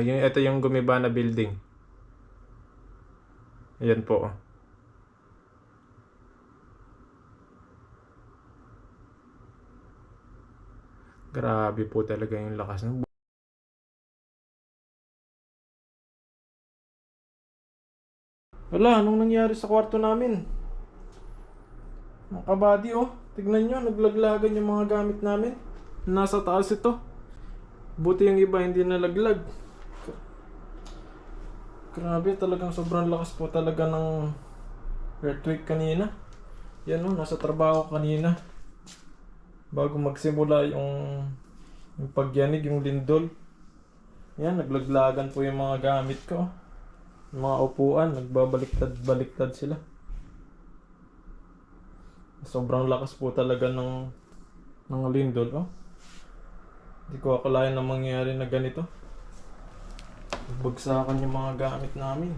ano, yung, ito yung gumiba na building. Ayan po. Grabe po talaga yung lakas ng Wala, anong nangyari sa kwarto namin? Mga kabady oh, tignan nyo, naglaglagan yung mga gamit namin. Nasa taas ito. Buti yung iba hindi nalaglag. Grabe, talagang sobrang lakas po talaga ng earthquake kanina. Yan oh, nasa trabaho kanina. Bago magsimula yung, yung pagyanig, yung lindol. Yan, naglaglagan po yung mga gamit ko. Yung mga upuan, nagbabaliktad-baliktad sila. Sobrang lakas po talaga ng ng lindol, oh. Hindi ko akalain na mangyayari na ganito. Bagsakan yung mga gamit namin.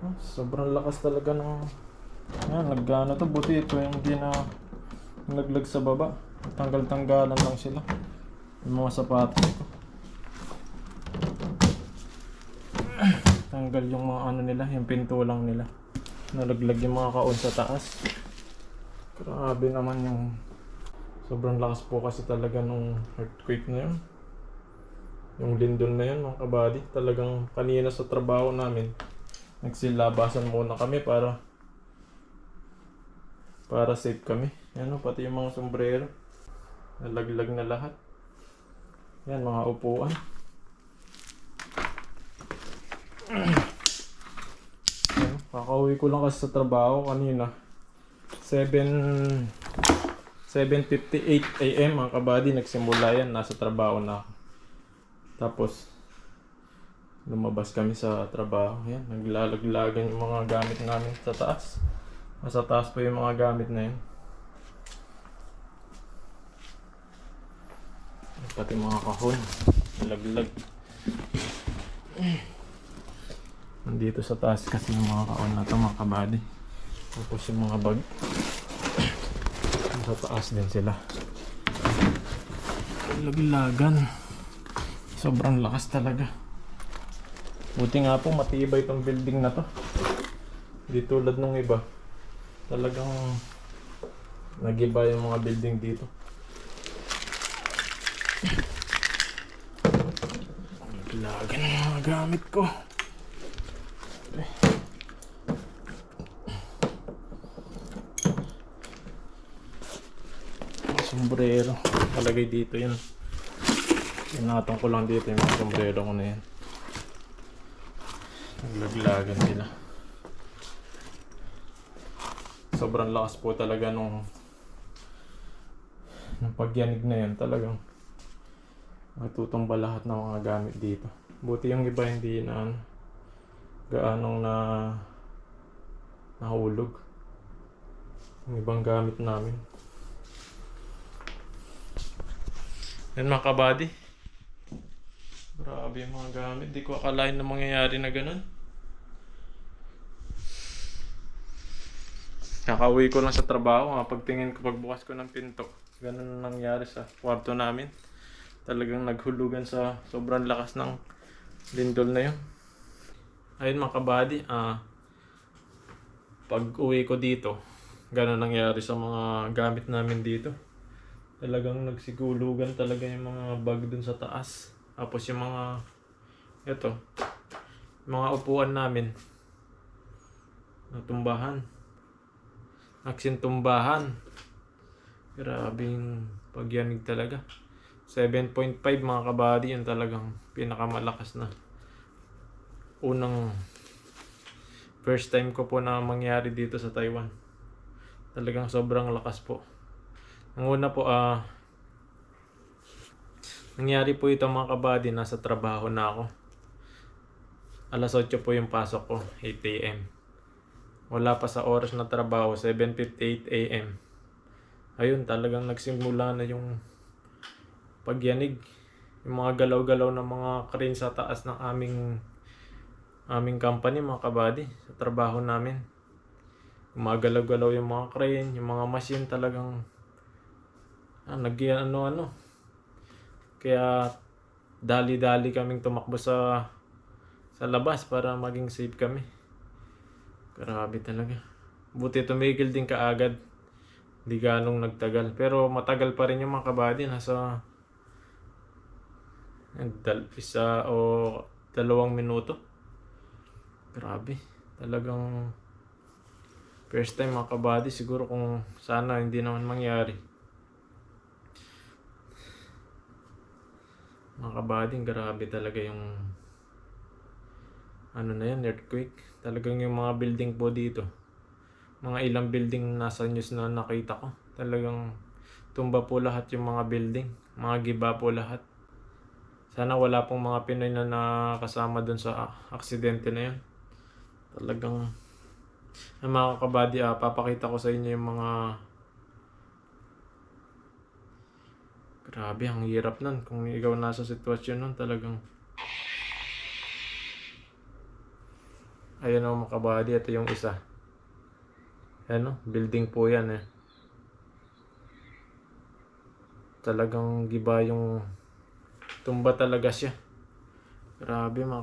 Oh, sobrang lakas talaga ng... Yan, nagana to. Buti ito yung hindi na naglag sa baba. Tanggal-tanggalan lang sila. Yung mga sapatos ko. Tanggal yung mga ano nila, yung pinto lang nila. Nalaglag yung mga kaon sa taas. Grabe naman yung sobrang lakas po kasi talaga nung earthquake na yun. Yung lindol na yun mga kabady. Talagang kanina sa trabaho namin, nagsilabasan muna kami para para safe kami. Yan o, pati yung mga sombrero. Nalaglag na lahat. Yan, mga upuan. Yan, kakauwi ko lang kasi sa trabaho kanina. 7 7.58 a.m. mga kabady, nagsimula yan. Nasa trabaho na ako. Tapos, lumabas kami sa trabaho. Yan, naglalaglagan yung mga gamit namin sa taas. Nasa taas pa yung mga gamit na yun. Pati mga kahon. Laglag. Nandito sa taas kasi yung mga kahon na to mga kabady. Tapos yung mga bag. Sa taas din sila. Laglagan. Sobrang lakas talaga. Buti nga po matibay itong building na to. Di tulad nung iba. Talagang nagiba yung mga building dito. Naglagan yung mga gamit ko. Palagay dito yun. Inatong ko lang dito yung mga sombrero ko na yan. Naglaglagan sila. Sobrang lakas po talaga nung nung pagyanig na yan talagang matutumba lahat ng mga gamit dito. Buti yung iba hindi na ano, gaanong na nahulog. Yung ibang gamit namin. Yan mga kabady. Grabe yung mga gamit. Di ko akalain na mangyayari na ganun. Kakauwi ko lang sa trabaho. Pagtingin ko, pagbukas ko ng pinto. Ganun ang nangyari sa kwarto namin. Talagang naghulugan sa sobrang lakas ng lindol na yun. Ayun mga kabady. Ah, pag uwi ko dito, ganun nangyari sa mga gamit namin dito. Talagang nagsigulugan talaga yung mga bag dun sa taas. Tapos yung mga, ito, mga upuan namin, natumbahan. Nagsintumbahan. Grabe yung pagyanig talaga. 7.5 mga kabady, yun talagang pinakamalakas na. Unang first time ko po na mangyari dito sa Taiwan. Talagang sobrang lakas po. Ang una po, ah, nangyari po ito mga kabady, nasa trabaho na ako. Alas 8 po yung pasok ko, 8 a.m. Wala pa sa oras na trabaho, 7.58 a.m. Ayun, talagang nagsimula na yung pagyanig. Yung mga galaw-galaw ng mga crane sa taas ng aming aming company, mga kabady, sa trabaho namin. Gumagalaw-galaw yung mga crane, yung mga machine talagang ah, nag ano ano Kaya dali-dali kaming tumakbo sa sa labas para maging safe kami. Grabe talaga. Buti tumigil din kaagad. Di ganong nagtagal. Pero matagal pa rin yung mga kabady. Nasa isa o dalawang minuto. Grabe. Talagang first time mga kabady. Siguro kung sana hindi naman mangyari. Mga grabe talaga yung ano na yan, earthquake. Talagang yung mga building po dito. Mga ilang building nasa news na nakita ko. Talagang tumba po lahat yung mga building. Mga giba po lahat. Sana wala pong mga Pinoy na nakasama dun sa aksidente na yun. Talagang ang mga kabady, ah, papakita ko sa inyo yung mga Grabe, ang hirap nun. Kung ikaw nasa sitwasyon nun, talagang... Ayan o mga kabady, ito yung isa. Ayan o, building po yan eh. Talagang giba yung... Tumba talaga siya. Grabe mga.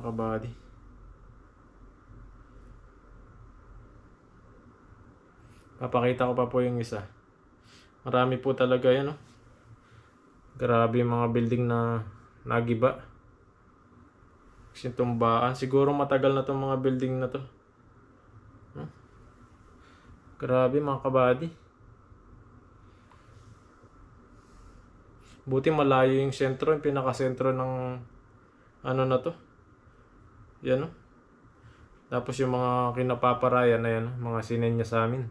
Papakita ko pa po yung isa. Marami po talaga yan oh. Grabe yung mga building na nagiba. Kasi tumbaan. Siguro matagal na tong mga building na to. Huh? Grabe mga kabady. Buti malayo yung sentro, yung pinakasentro ng ano na to. Yan o. Tapos yung mga kinapaparayan na yan, mga sinenya sa amin.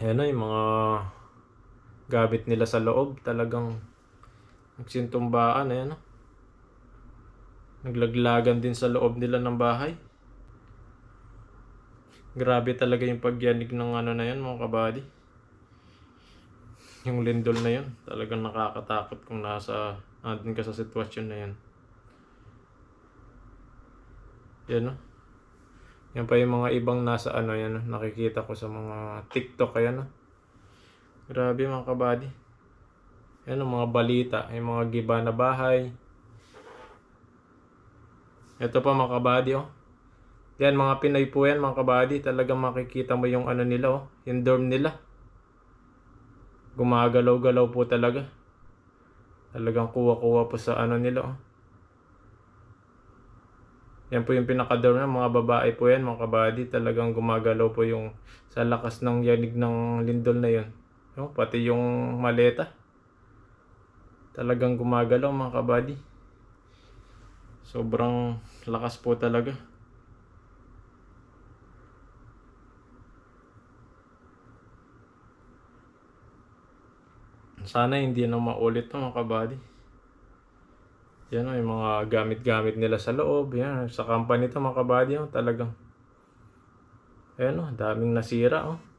Yan o, yung mga gamit nila sa loob. Talagang nagsintumbaan. Ayan o. Naglaglagan din sa loob nila ng bahay. Grabe talaga yung pagyanig ng ano na yan mga kabady. Yung lindol na yun. Talagang nakakatakot kung nasa andun ka sa sitwasyon na yan. Yan o. Yan pa yung mga ibang nasa ano yan. Nakikita ko sa mga TikTok ayan o. Grabe mga kabady. Yan ang mga balita, yung mga giba na bahay. Ito pa mga kabady oh. Yan mga Pinoy po yan mga kabady. Talagang makikita mo yung ano nila oh. Yung dorm nila. Gumagalaw-galaw po talaga. Talagang kuha-kuha po sa ano nila oh. Yan po yung pinaka-dorm na mga babae po yan mga kabady. Talagang gumagalaw po yung sa lakas ng yanig ng lindol na yun. No, pati yung maleta. Talagang gumagalaw mga kabady. Sobrang lakas po talaga. Sana hindi na maulit to mga kabady. Yan o, yung mga gamit-gamit nila sa loob. Yan, sa company to mga kabady. Oh, talagang. Ayan o, daming nasira oh.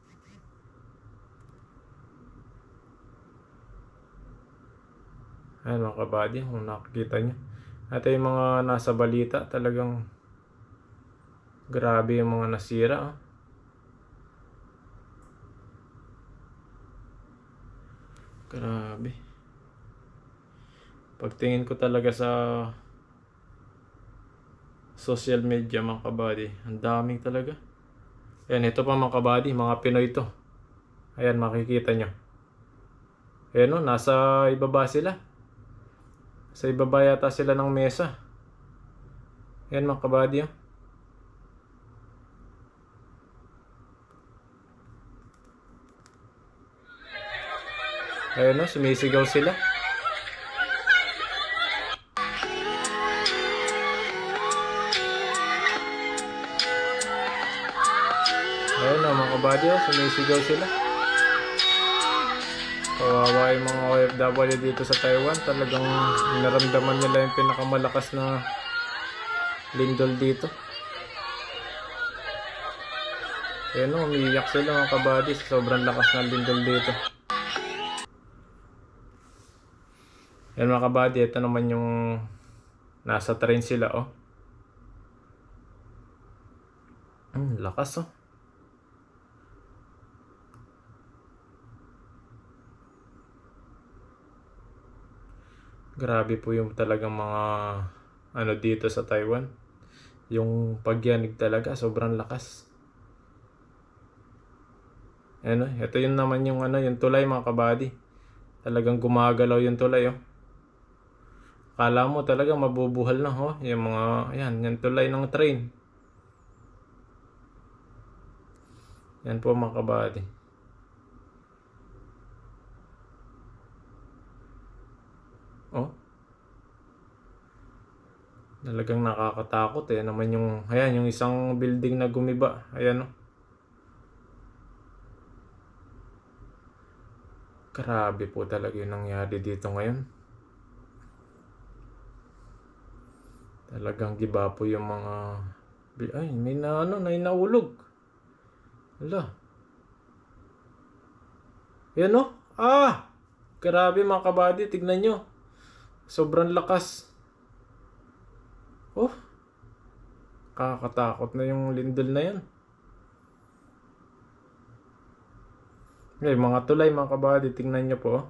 Ayan mga kabady, kung nakikita nyo. At yung mga nasa balita, talagang grabe yung mga nasira. Oh. Grabe. Pagtingin ko talaga sa social media mga kabady, ang daming talaga. Ayan, ito pa mga kabady, mga Pinoy to. Ayan, makikita nyo. Ayan o, nasa ibaba sila. Sa ibaba yata sila ng mesa. Yan mga kabady. oh. Ayun o, sumisigaw sila. Ayun o mga kabady, oh, sumisigaw sila. Kawawa yung mga OFW dito sa Taiwan. Talagang naramdaman nila yung pinakamalakas na lindol dito. Ayan o, umiiyak sila mga kabady sa sobrang lakas ng lindol dito. Yan mga kabady, ito naman yung nasa train sila oh. Hmm, lakas oh. Grabe po yung talagang mga ano dito sa Taiwan. Yung pagyanig talaga, sobrang lakas. Ano, ito yun naman yung ano, yung tulay mga kabady. Talagang gumagalaw yung tulay, oh. Kala mo talagang mabubuhal na, oh. Yung mga, ayan, yung tulay ng train. Yan po mga kabady. Oh. Talagang nakakatakot eh. Naman yung, ayan, yung isang building na gumiba. Ayan, oh. Grabe po talaga yung nangyari dito ngayon. Talagang giba po yung mga... Ay, may na ano, may naulog. Hala. Yan oh. Ah! Grabe mga kabady, tignan nyo. Sobrang lakas. Oh. Kakatakot na yung lindol na yan. May mga tulay mga kabady, tingnan nyo po. oh.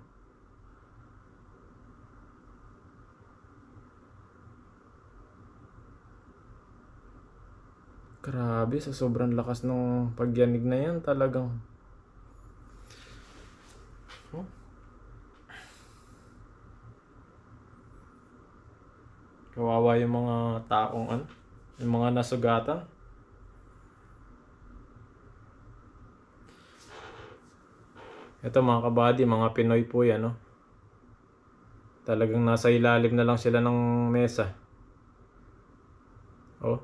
Grabe, sa sobrang lakas ng pagyanig na yan, talagang... Oh. Kawawa yung mga taong ano, yung mga nasugatan. Ito mga kabady, mga Pinoy po yan, no? Talagang nasa ilalim na lang sila ng mesa. Oh.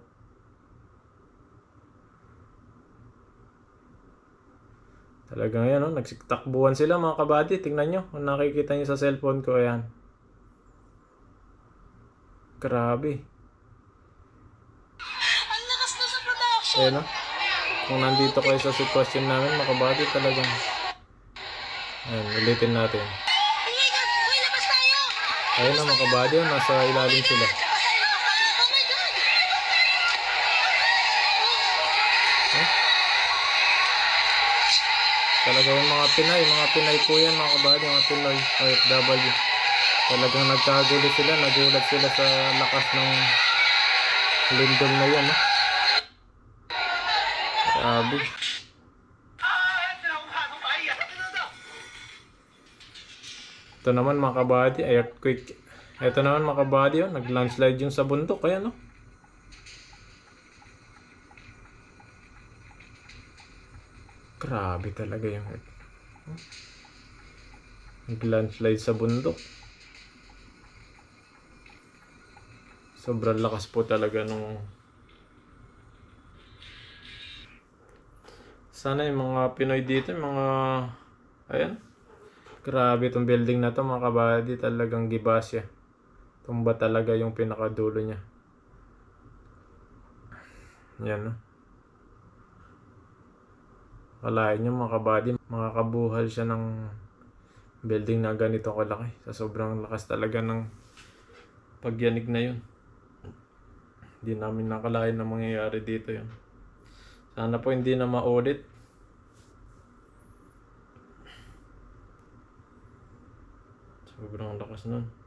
Talagang yan, no? Nagsiktakbuhan sila mga kabady. Tingnan nyo, kung nakikita nyo sa cellphone ko, ayan. Grabe. Ang lakas na sa production! Ayan, no? Kung nandito kayo sa sitwasyon namin, mga kabady, talagang... Ayan, ulitin natin. Ayun na mga kabady, oh, nasa ilalim sila. Oh God! Talaga yung mga Pinay, mga Pinay po yan mga kabady, mga Pinoy, OFW. Talagang nagkagulo sila, nagulat sila sa lakas ng lindol na yan. Eh. Grabe. Ito naman mga kabady, earthquake. Ito naman mga kabady, oh, nag-landslide yung sa bundok, kaya no? Grabe talaga yung earth. Nag-landslide sa bundok. Sobrang lakas po talaga nung... Sana yung mga Pinoy dito, mga... Ayan. Grabe itong building na to mga kabady. Talagang giba siya. Tumba talaga yung pinakadulo niya. Yan no. Kalahin nyo mga kabady, makakabuhal siya ng building na ganito kalaki. Sa sobrang lakas talaga ng pagyanig na yun. Hindi namin nakalain na mangyayari dito yun. Sana po hindi na ma-audit. Sobrang lakas nun.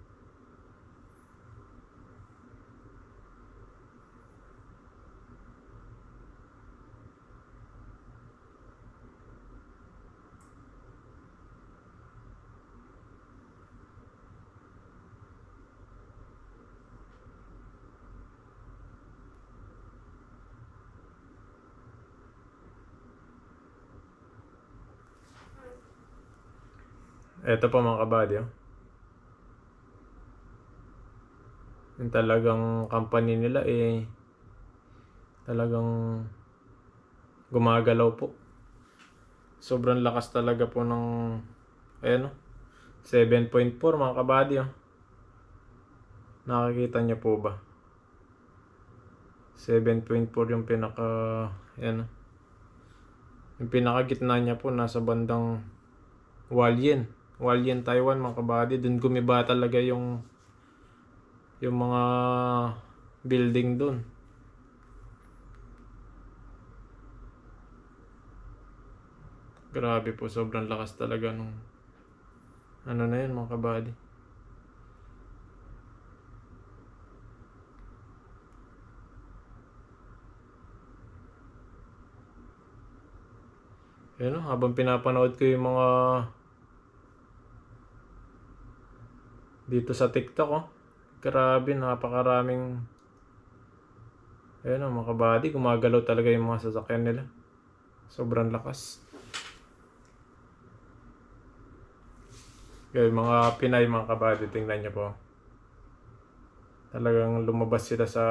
Ito po mga kabady, oh. Yung talagang company nila eh talagang gumagalaw po. Sobrang lakas talaga po ng ayan oh. 7.4 mga kabady oh. Nakikita niyo po ba? 7.4 yung pinaka ayan oh. Yung pinaka gitna niya po nasa bandang Hualien. Walian Taiwan mga kabady. Doon gumiba talaga yung yung mga building doon. Grabe po, sobrang lakas talaga nung ano na yun mga kabady. Yun, habang pinapanood ko yung mga dito sa TikTok, oh. Grabe, napakaraming Ayun oh, mga kabady, gumagalaw talaga yung mga sasakyan nila. Sobrang lakas. Yung mga Pinay, mga kabady, tingnan niyo po. Talagang lumabas sila sa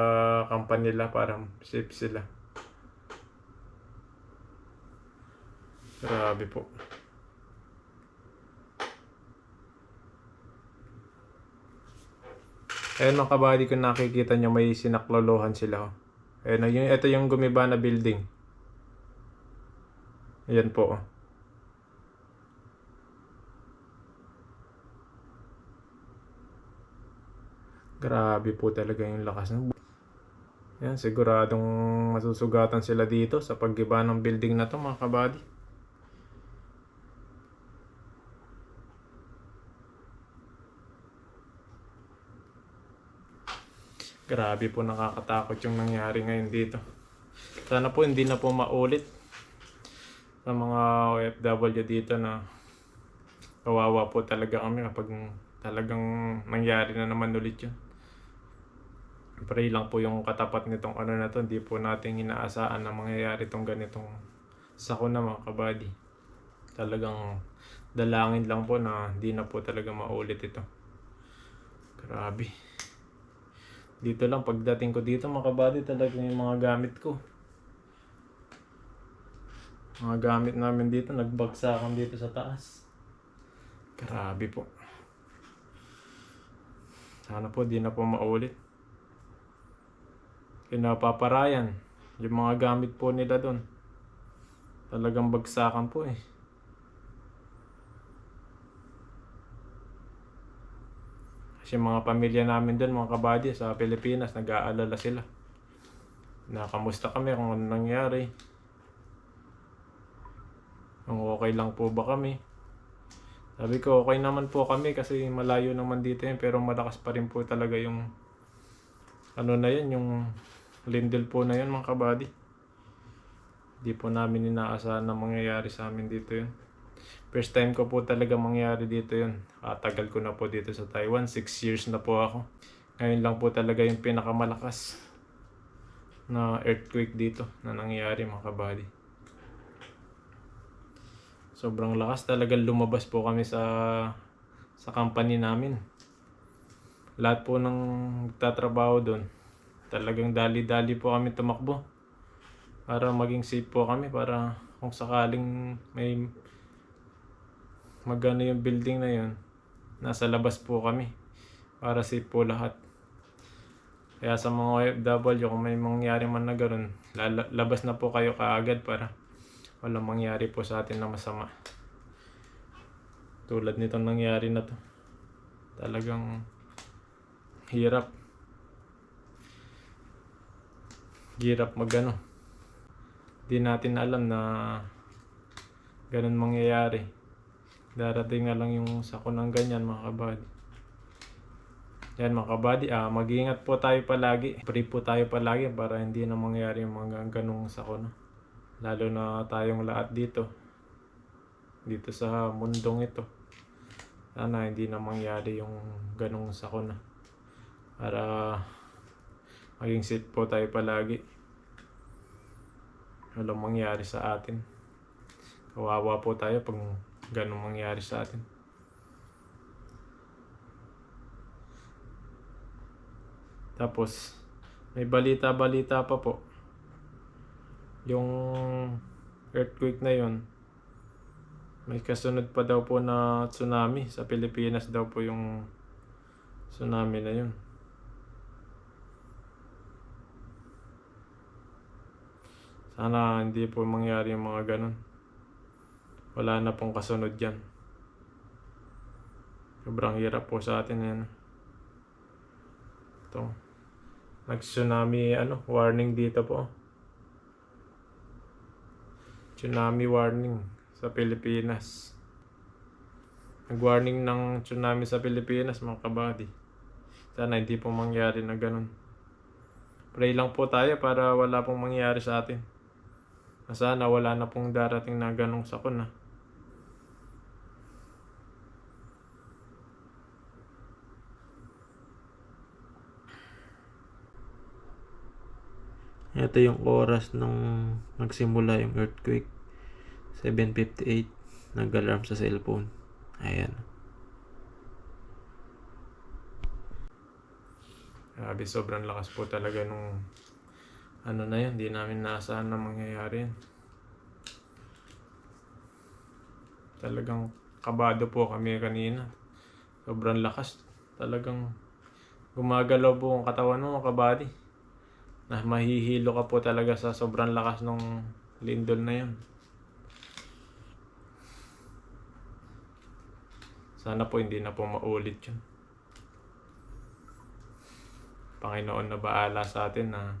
company nila para safe sila. Grabe po. Ayun mga kabady, kung nakikita nyo may sinaklolohan sila. oh. Ayun, oh, yung, ito yung gumiba na building. Ayan po. oh. Grabe po talaga yung lakas ng Yan, siguradong masusugatan sila dito sa paggiba ng building na to mga kabady. Grabe po nakakatakot yung nangyari ngayon dito. Sana po hindi na po maulit sa mga OFW dito na kawawa po talaga kami kapag talagang nangyari na naman ulit yun. Pray lang po yung katapat nitong ano na to, hindi po natin inaasahan na mangyayari tong ganitong sako na mga kabady. Talagang dalangin lang po na hindi na po talaga maulit ito. Grabe. Dito lang, pagdating ko dito mga kabady, talaga yung mga gamit ko. Mga gamit namin dito, nagbagsakan dito sa taas. Grabe po. Sana po di na po maulit. Pinapaparayan. Yung mga gamit po nila doon. Talagang bagsakan po eh. Kasi mga pamilya namin doon, mga kabady sa Pilipinas, nag-aalala sila. Na kamusta kami kung ano nangyari. Kung okay lang po ba kami. Sabi ko, okay naman po kami kasi malayo naman dito yun, pero malakas pa rin po talaga yung ano na yun, yung lindel po na yun mga kabady. Di po namin inaasahan na mangyayari sa amin dito yun. First time ko po talaga mangyari dito yun. Katagal ko na po dito sa Taiwan. 6 years na po ako. Ngayon lang po talaga yung pinakamalakas na earthquake dito na nangyayari mga kabady. Sobrang lakas talaga lumabas po kami sa sa company namin. Lahat po ng nagtatrabaho doon. Talagang dali-dali po kami tumakbo. Para maging safe po kami para kung sakaling may magano yung building na yun, nasa labas po kami para safe po lahat. Kaya sa mga OFW, kung may mangyari man na lala- labas na po kayo kaagad para walang mangyari po sa atin na masama. Tulad nitong nangyari na to. Talagang hirap. Hirap magano. Di natin alam na ganun mangyayari. Darating na lang yung sako ng ganyan mga kabady. Yan mga kabady, ah, mag-iingat po tayo palagi. Pray po tayo palagi para hindi na mangyari yung mga ganung sako na. Lalo na tayong lahat dito. Dito sa mundong ito. Sana hindi na mangyari yung ganung sako na. Para maging safe po tayo palagi. Walang mangyari sa atin. Kawawa po tayo pag ganun mangyari sa atin. Tapos, may balita-balita pa po. Yung earthquake na yon may kasunod pa daw po na tsunami sa Pilipinas daw po yung tsunami na yun. Sana hindi po mangyari yung mga ganun. Wala na pong kasunod yan. Sobrang hirap po sa atin yan. Ito. Nag-tsunami ano, warning dito po. Tsunami warning sa Pilipinas. Nag-warning ng tsunami sa Pilipinas mga kabady. Sana hindi po mangyari na ganun. Pray lang po tayo para wala pong mangyari sa atin. Sana wala na pong darating na ganong sakuna. Ito yung oras nung nagsimula yung earthquake. 7.58. Nag-alarm sa cellphone. Ayan. Grabe, sobrang lakas po talaga nung ano na yun. Hindi namin naasahan na mangyayari yun. Talagang kabado po kami kanina. Sobrang lakas. Talagang gumagalaw po ang katawan mo, kabady na mahihilo ka po talaga sa sobrang lakas ng lindol na yun. Sana po hindi na po maulit yun. Panginoon na baala sa atin na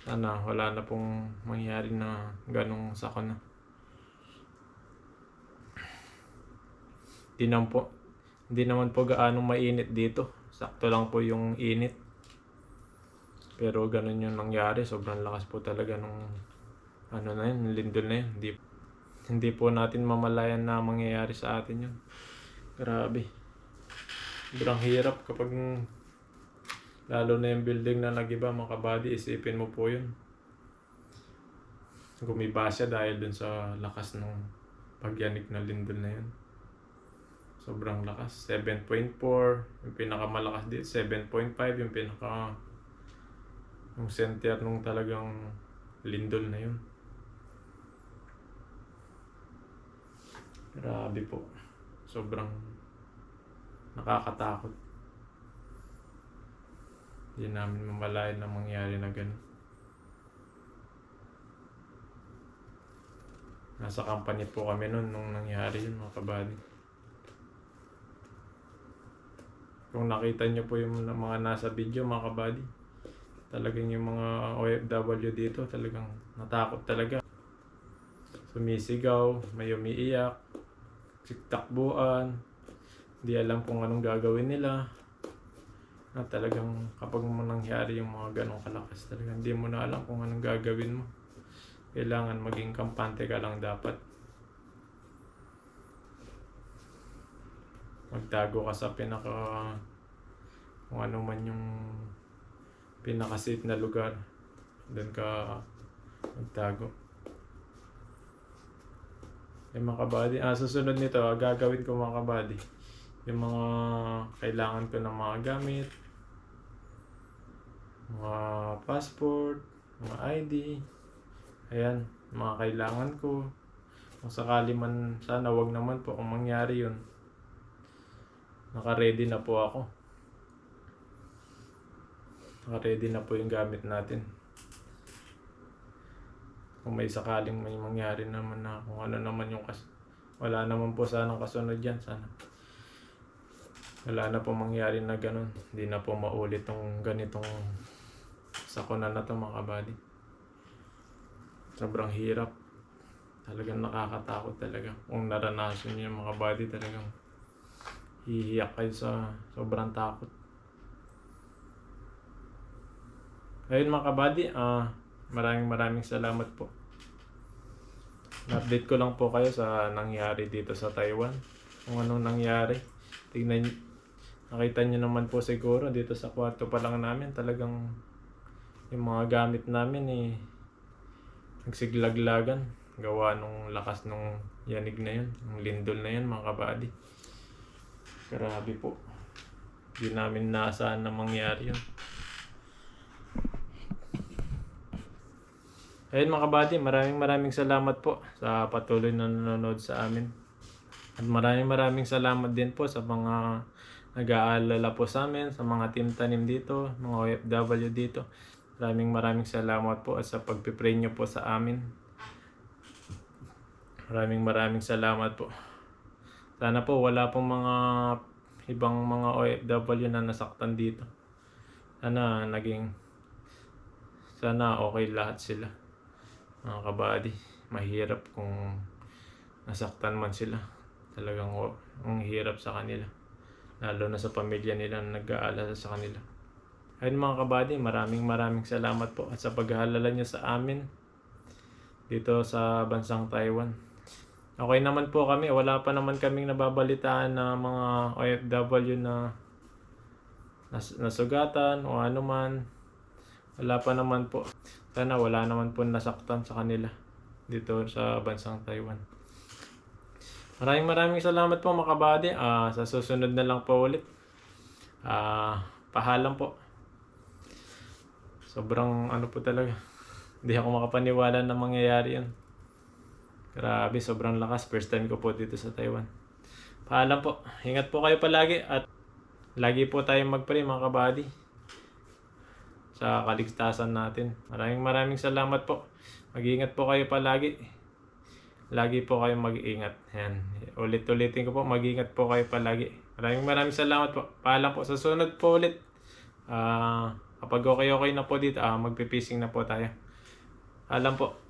sana wala na pong mangyari na ganong sakuna. Di naman po, hindi naman po gaano mainit dito. Sakto lang po yung init. Pero ganun yung nangyari. Sobrang lakas po talaga nung ano na yun, lindol na yun. Hindi, hindi po natin mamalayan na mangyayari sa atin yun. Grabe. Sobrang hirap kapag lalo na yung building na nagiba mga kabady, isipin mo po yun. Gumiba siya dahil dun sa lakas ng pagyanig na lindol na yun. Sobrang lakas. 7.4. Yung pinakamalakas dito, 7.5. Yung pinaka yung center nung talagang lindol na yun. Grabe po. Sobrang nakakatakot. Hindi namin mamalayan na mangyari na ganun. Nasa company po kami noon nung nangyari yun mga kabady. Kung nakita nyo po yung mga nasa video mga kabady, talagang yung mga OFW dito talagang natakot talaga. Sumisigaw, may umiiyak, siktakbuan, hindi alam kung anong gagawin nila. Na talagang kapag mo nangyari yung mga ganong kalakas talaga, hindi mo na alam kung anong gagawin mo. Kailangan maging kampante ka lang dapat. Magtago ka sa pinaka kung ano man yung pinaka-safe na lugar. Doon ka magtago. Yung mga kabady, ah, susunod nito, ah, gagawin ko mga kabady. Yung mga kailangan ko ng mga gamit, mga passport, mga ID, ayan, mga kailangan ko. Kung sakali man, sana wag naman po kung mangyari yun. Naka-ready na po ako. Naka-ready na po yung gamit natin. Kung may sakaling may mangyari naman na kung ano naman yung kas wala naman po sanang kasunod yan sana. Wala na po mangyari na ganun. Hindi na po maulit tong ganitong sakuna na to mga kabady. Sobrang hirap. Talagang nakakatakot talaga. Kung naranasan niyo mga body talagang hihiyak kayo sa sobrang takot. Ayun mga kabady, ah maraming maraming salamat po. Na-update ko lang po kayo sa nangyari dito sa Taiwan. Kung anong nangyari. Tignan nakita niyo naman po siguro dito sa kwarto pa lang namin talagang yung mga gamit namin eh nagsiglaglagan gawa nung lakas nung yanig na yun yung lindol na yun mga kabady grabe po hindi namin naasahan na mangyari yun ayun mga kabady maraming maraming salamat po sa patuloy na nanonood sa amin at maraming maraming salamat din po sa mga nag-aalala po sa amin sa mga team tanim dito mga OFW dito Maraming maraming salamat po at sa pagpipray nyo po sa amin. Maraming maraming salamat po. Sana po wala pong mga ibang mga OFW na nasaktan dito. Sana naging sana okay lahat sila. Mga kabady, mahirap kung nasaktan man sila. Talagang ang hirap sa kanila. Lalo na sa pamilya nila na nag-aalala sa kanila. Ayun mga kabady, maraming maraming salamat po at sa paghahalala niyo sa amin. dito sa bansang Taiwan. Okay naman po kami. Wala pa naman kaming nababalitaan na mga OFW na nas nasugatan o ano man. Wala pa naman po. Sana wala naman po nasaktan sa kanila dito sa bansang Taiwan. Maraming maraming salamat po mga kabady. Ah, sa susunod na lang po ulit. Ah, pahalam po. Sobrang ano po talaga. Hindi ako makapaniwala na mangyayari yun. Grabe, sobrang lakas. First time ko po dito sa Taiwan. Paalam po. Ingat po kayo palagi at lagi po tayong magpray mga kabady sa kaligtasan natin. Maraming maraming salamat po. Mag-iingat po kayo palagi. Lagi po kayong mag-iingat. Yan. Ulit-ulitin ko po, mag-iingat po kayo palagi. Maraming maraming salamat po. Paalam po sa sunod po ulit. Ah, kapag okay-okay na po dito, ah, magpipising na po tayo. Alam po.